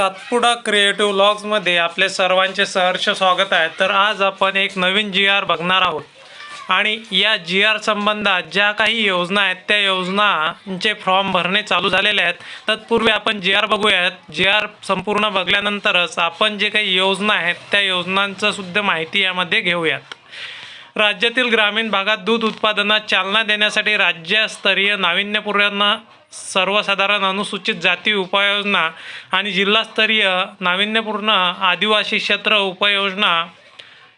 Satpura creative व्लॉग्समध्ये आपले सर्वांचे सहर्ष स्वागत आहे. तर आज आपण एक नवीन जी आर बघणार आहोत. आणि या जी आर संबंधात ज्या काही योजना आहेत त्या योजनांचे फॉर्म भरणे चालू झालेले आहेत. तत्पूर्वी आपण जी आर बघूयात. जी आर संपूर्ण बघल्यानंतरच आपण जे काही योजना आहेत त्या योजनांचं सुद्धा माहिती यामध्ये घेऊयात. राज्यातील ग्रामीण भागात दूध उत्पादनात चालना देण्यासाठी राज्यस्तरीय नाविन्यपूर्ण सर्वसाधारण अनुसूचित जाती उपाययोजना आणि जिल्हास्तरीय नाविन्यपूर्ण आदिवासी क्षेत्र उपाययोजना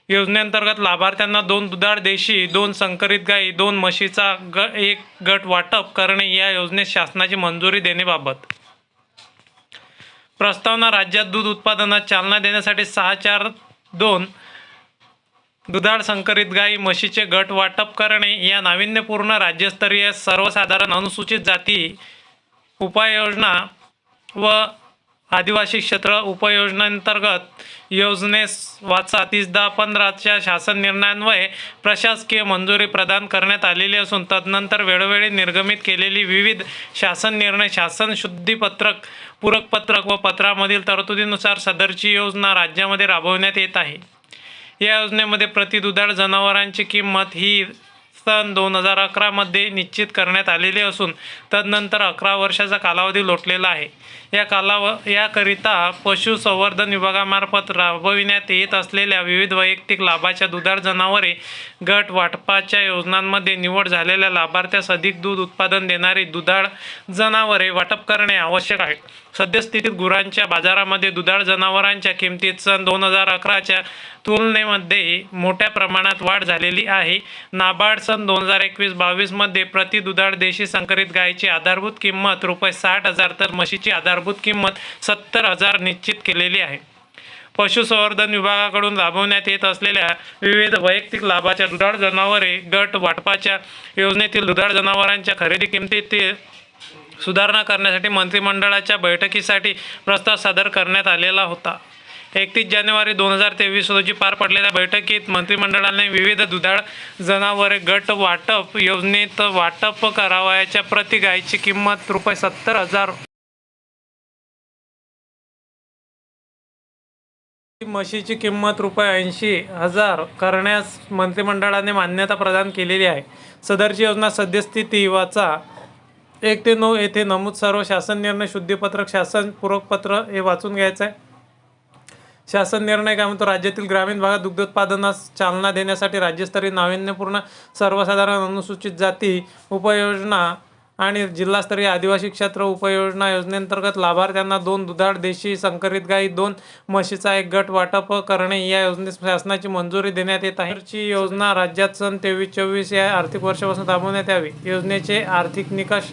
योजनेअंतर्गत लाभार्थ्यांना दोन दुधाळ देशी दोन संकरित गाई दोन म्हशीचा ग एक गट वाटप करणे या योजनेस शासनाची मंजुरी देण्याबाबत. प्रस्तावना राज्यात दूध उत्पादनात चालना देण्यासाठी सहा चार दोन दुधाळ संकरित गाई म्हशीचे गट वाटप करणे या नाविन्यपूर्ण राज्यस्तरीय सर्वसाधारण अनुसूचित जाती उपाययोजना व आदिवासी क्षेत्र उपयोजनेअंतर्गत योजनेस वाचा तीस दहा पंधराच्या शासन निर्णयान्वये प्रशासकीय मंजुरी प्रदान करण्यात आलेली असून तदनंतर वेळोवेळी निर्गमित केलेली विविध शासन निर्णय शासन शुद्धीपत्रक पूरकपत्रक व पत्रामधील तरतुदीनुसार सदरची योजना राज्यामध्ये राबवण्यात येत आहे. या योजनेमध्ये प्रति दुधाळ जनावरांची किंमत ही सन दोन हजार अकरामध्ये निश्चित करण्यात आलेली असून तदनंतर अकरा वर्षाचा कालावधी लोटलेला आहे. या कालाव याकरिता पशुसंवर्धन विभागामार्फत राबविण्यात येत असलेल्या विविध वैयक्तिक लाभाच्या दुधाळ जनावरे गट वाटपाच्या योजनांमध्ये निवड झालेल्या लाभार्थ्यास अधिक दूध उत्पादन देणारी दुधाळ जनावरे वाटप करणे आवश्यक आहे. सद्यस्थितीत गुरांच्या बाजारामध्ये दुधाळ जनावरांच्या किमतीत सन दोन हजार अकराच्या तुलनेमध्ये मोठ्या प्रमाणात वाढ झालेली आहे. नाबार्ड सन दोन हजार एकवीस बावीसमध्ये प्रति दुधाळ देशी संकरित गायीची आधारभूत किंमत रुपये साठ हजार तर म्हशीची आधारभूत किंमत सत्तर हजार निश्चित केलेली आहे. पशुसंवर्धन विभागाकडून राबवण्यात येत असलेल्या विविध वैयक्तिक लाभाच्या दुधाळ जनावरे गट वाटपाच्या योजनेतील दुधाळ जनावरांच्या खरेदी किमतीतील सुधारणा करण्यासाठी मंत्रिमंडळाच्या बैठकीसाठी प्रस्ताव सादर करण्यात आलेला होता. एकतीस जानेवारी दोन हजार तेवीस रोजी पार पडलेल्या बैठकीत मंत्रिमंडळाने विविध दुधाळ जनावरे गट वाटप योजनेत वाटप करावयाच्या प्रति गायीची किंमत रुपये सत्तर हजार म्हशीची किंमत रुपये ऐंशी हजार करण्यास मंत्रिमंडळाने मान्यता प्रदान केलेली आहे. सदरची योजना सद्यस्थिती वाचा एक ते नऊ येथे नमूद सर्व शासन निर्णय शुद्धीपत्रक शासन पूरकपत्र हे वाचून घ्यायचं आहे. शासन निर्णय काय म्हणतो? राज्यातील ग्रामीण भागात दुग्धोत्पादनास चालना देण्यासाठी राज्यस्तरीय नाविन्यपूर्ण सर्वसाधारण अनुसूचित जाती उपयोजना आणि जिल्हास्तरीय आदिवासी क्षेत्र उपयोजना योजनेअंतर्गत लाभार्थ्यांना दोन दुधाळ देशी संकरित गाई दोन म्हशीचा एक गट वाटप करणे या योजनेस शासनाची मंजुरी देण्यात येत आहे. ची योजना राज्यात सन तेवीस चोवीस या आर्थिक वर्षापासून राबवण्यात यावी. योजनेचे आर्थिक निकष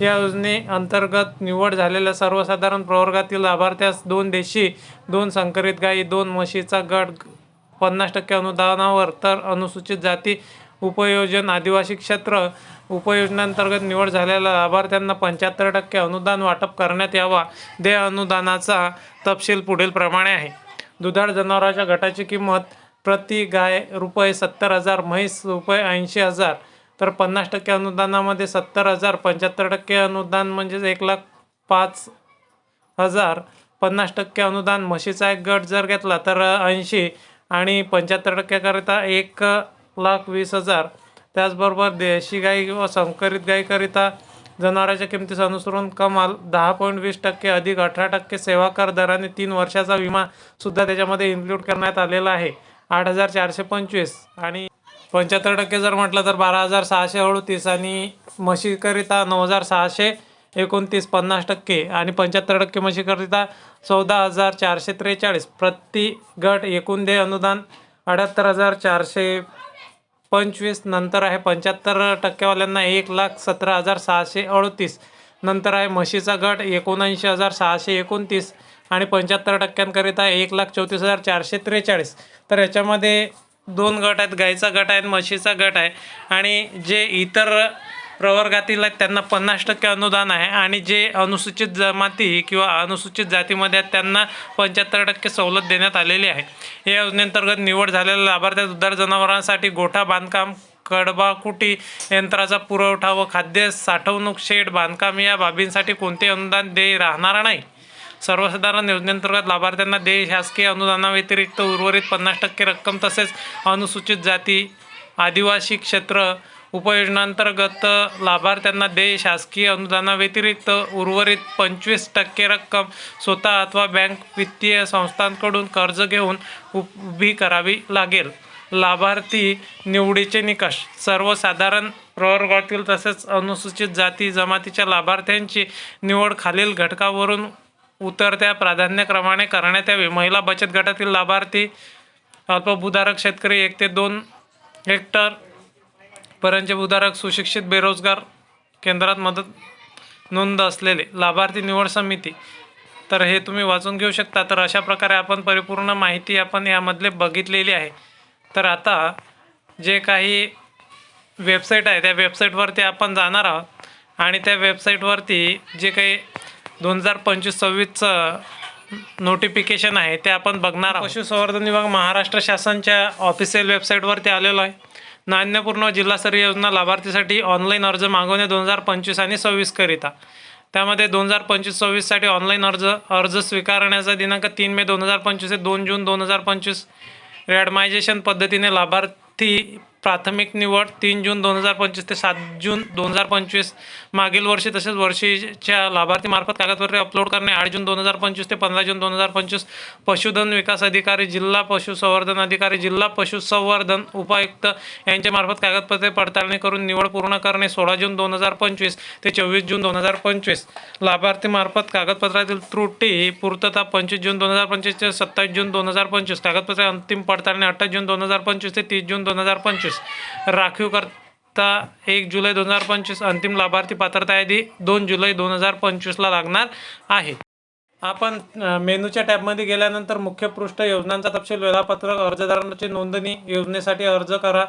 या योजनेअंतर्गत निवड झालेल्या सर्वसाधारण प्रवर्गातील लाभार्थ्यास दोन देशी दोन संकरित गायी दोन म्हशीचा गट पन्नास टक्के अनुदानावर तर अनुसूचित जाती उपयोजन आदिवासी क्षेत्र उपयोजनांतर्गत निवड झालेल्या लाभार्थ्यांना पंच्याहत्तर टक्के अनुदान वाटप करण्यात यावा. दे अनुदानाचा तपशील पुढील प्रमाणे आहे. दुधाळ जनावरांच्या गटाची किंमत प्रति गाय रुपये सत्तर हजार म्हैस रुपये ऐंशी हजार. तर पन्नास टक्के अनुदानामध्ये सत्तर हजार पंच्याहत्तर टक्के अनुदान म्हणजेच एक लाख पाच हजार. पन्नास टक्के अनुदान म्हशीचा एक गट जर घेतला तर ऐंशी आणि पंच्याहत्तर टक्क्याकरिता एक लाख वीस हजार. त्याचबरोबर देशी गाई व संकरित गाईकरिता जनावरांच्या किमतीस अनुसरून कमाल दहा पॉईंट वीस टक्के अधिक अठरा टक्के सेवा कर दराने तीन वर्षाचा विमा सुद्धा त्याच्यामध्ये इन्क्लूड करण्यात आलेला आहे. आठ हजार चारशे पंचवीस आणि पंच्याहत्तर टक्के जर म्हटलं तर बारा हजार सहाशे अडतीस आणि म्हशीकरिता नऊ हजार सहाशे एकोणतीस पन्नास टक्के आणि पंच्याहत्तर टक्के म्हशीकरिता चौदा हजार चारशे त्रेचाळीस. प्रति गट एकूण दे अनुदान अठ्याहत्तर हजार चारशे पंचवीस नंतर आहे पंच्याहत्तर टक्केवाल्यांना एक लाख सतरा हजार सहाशे अडतीस. नंतर आहे म्हशीचा गट एकोणऐंशी हजार सहाशे एकोणतीस आणि पंच्याहत्तर टक्क्यांकरिता एक लाख चौतीस हजार चारशे त्रेचाळीस. तर याच्यामध्ये दोन गट आहेत गाईचा गट आहे म्हशीचा गट आहे. आणि जे इतर प्रवर्गातील आहेत त्यांना पन्नास टक्के अनुदान आहे आणि जे अनुसूचित जमाती किंवा अनुसूचित जातीमध्ये आहेत त्यांना पंच्याहत्तर टक्के सवलत देण्यात आलेली आहे. या योजनेअंतर्गत निवड झालेल्या लाभार्थ्यात दुधार जनावरांसाठी गोठा बांधकाम कडबाकुटी यंत्राचा पुरवठा व खाद्य साठवणूक शेड बांधकाम या बाबींसाठी कोणते अनुदान दे राहणार नाही? सर्वसाधारण योजनेअंतर्गत लाभार्थ्यांना देय शासकीय अनुदानाव्यतिरिक्त उर्वरित पन्नास टक्के रक्कम तसेच अनुसूचित जाती आदिवासी क्षेत्र उपयोजनांतर्गत लाभार्थ्यांना देय शासकीय अनुदानाव्यतिरिक्त उर्वरित पंचवीस टक्के रक्कम स्वतः अथवा बँक वित्तीय संस्थांकडून कर्ज घेऊन उभी करावी लागेल. लाभार्थी निवडीचे निकष सर्वसाधारण प्रवर्गातील तसेच अनुसूचित जाती जमातीच्या लाभार्थ्यांची निवड खालील घटकावरून उतरत्या प्राधान्यक्रमाने करण्यात यावी. महिला बचत गटातील लाभार्थी अल्पभूधारक शेतकरी एक ते दोन हेक्टर पर्यंतचे भूधारक सुशिक्षित बेरोजगार केंद्रात मदत नोंद असलेले लाभार्थी निवड समिती. तर हे तुम्ही वाचून घेऊ शकता. तर अशा प्रकारे आपण परिपूर्ण माहिती आपण यामधले बघितलेली आहे. तर आता जे काही वेबसाईट आहे त्या वेबसाईटवरती आपण जाणार आहोत. आणि त्या वेबसाईटवरती जे काही दोन हजार पंचवीस सव्वीसचं नोटिफिकेशन आहे ते आपण बघणार आहोत. पशुसंवर्धन विभाग महाराष्ट्र शासनच्या ऑफिशियल वेबसाईटवरती आलेलो आहे. नान्यपूर्ण जिल्हास्तरीय योजना लाभार्थीसाठी ऑनलाईन अर्ज मागवणे दोन हजार पंचवीस आणि सव्वीसकरिता. त्यामध्ये दोन हजार पंचवीस सव्वीससाठी ऑनलाईन अर्ज अर्ज स्वीकारण्याचा दिनांक तीन मे दोन हजार पंचवीस ते दोन जून दोन हजार पंचवीस. रॅडमायझेशन पद्धतीने लाभार्थी प्राथमिक निवड तीन जून दोन हजार पंचवीस ते सात जून दोन हजार पंचवीस मागील वर्षी तसेच वर्षीच्या लाभार्थीमार्फत कागदपत्रे अपलोड करणे आठ जून दोन हजार पंचवीस ते पंधरा जून दोन हजार पंचवीस पशुधन विकास अधिकारी जिल्हा पशुसंवर्धन अधिकारी जिल्हा पशुसंवर्धन उपायुक्त यांच्यामार्फत कागदपत्रे पडताळणी करून निवड पूर्ण करणे सोळा जून दोन हजार पंचवीस ते चोवीस जून दोन हजार पंचवीस लाभार्थीमार्फत कागदपत्रातील त्रुटी पूर्तता पंचवीस जून दोन हजार पंचवीस ते सत्तावीस जून दोन हजार पंचवीस कागदपत्रे अंतिम पडताळणी अठ्ठावीस जून दोन हजार पंचवीस ते तीस जून दोन हजार पंचवीस राखीव करता एक जुलै दोन हजार पंचवीस अंतिम लाभार्थी पात्रता यादी दोन जुलै दोन हजार पंचवीसला लागणार आहे. आपण मेनूच्या टॅबमध्ये गेल्यानंतर मुख्य पृष्ठ योजनांचा तपशील वेळापत्रक अर्जदारांची नोंदणी योजनेसाठी अर्ज करा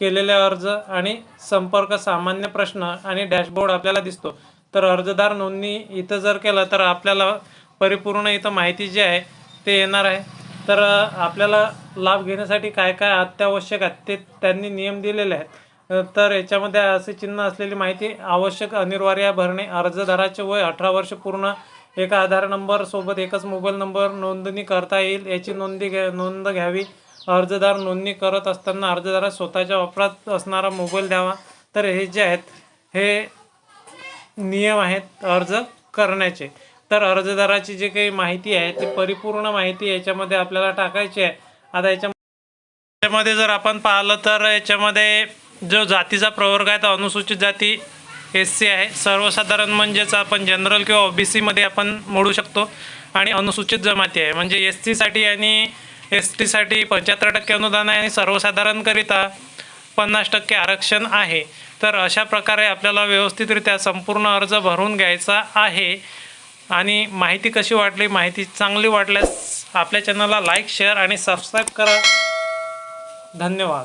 केलेले अर्ज आणि संपर्क सामान्य प्रश्न आणि डॅशबोर्ड आपल्याला दिसतो. तर अर्जदार नोंदणी इथं जर केलं तर आपल्याला परिपूर्ण इथं माहिती जी आहे ते येणार आहे. तर आपल्याला लाभ घेण्यासाठी काय काय अत्यावश्यक आहेत ते त्यांनी नियम दिलेले आहेत. तर याच्यामध्ये असे चिन्ह असलेली माहिती आवश्यक अनिवार्य भरणे अर्जदाराचे वय अठरा वर्ष पूर्ण एका आधार नंबरसोबत एकच मोबाईल नंबर नोंदणी करता येईल याची नोंदी घ्या नोंद घ्यावी. अर्जदार नोंदणी करत असताना अर्जदारा स्वतःच्या वापरात असणारा मोबाईल द्यावा. तर हे जे आहेत हे नियम आहेत अर्ज करण्याचे. तर अर्जदाराची जी काही माहिती आहे ती परिपूर्ण माहिती याच्यामध्ये आपल्याला टाकायची आहे. आता याच्या याच्यामध्ये जर आपण पाहिलं तर याच्यामध्ये जो जातीचा प्रवर्ग आहे तो अनुसूचित जाती एस सी आहे. सर्वसाधारण म्हणजेच आपण जनरल किंवा ओबीसीमध्ये आपण मोडू शकतो. आणि अनुसूचित जमाती आहे. म्हणजे एस सीसाठी आणि एस टीसाठी पंच्याहत्तर टक्के अनुदान आहे आणि सर्वसाधारणकरिता पन्नास टक्के आरक्षण आहे. तर अशा प्रकारे आपल्याला व्यवस्थितरित्या संपूर्ण अर्ज भरून घ्यायचा आहे. आणि माहिती कशी वाटली माहिती चांगली वाटल्यास आपल्या चॅनलला लाईक शेअर आणि सबस्क्राईब करा. धन्यवाद.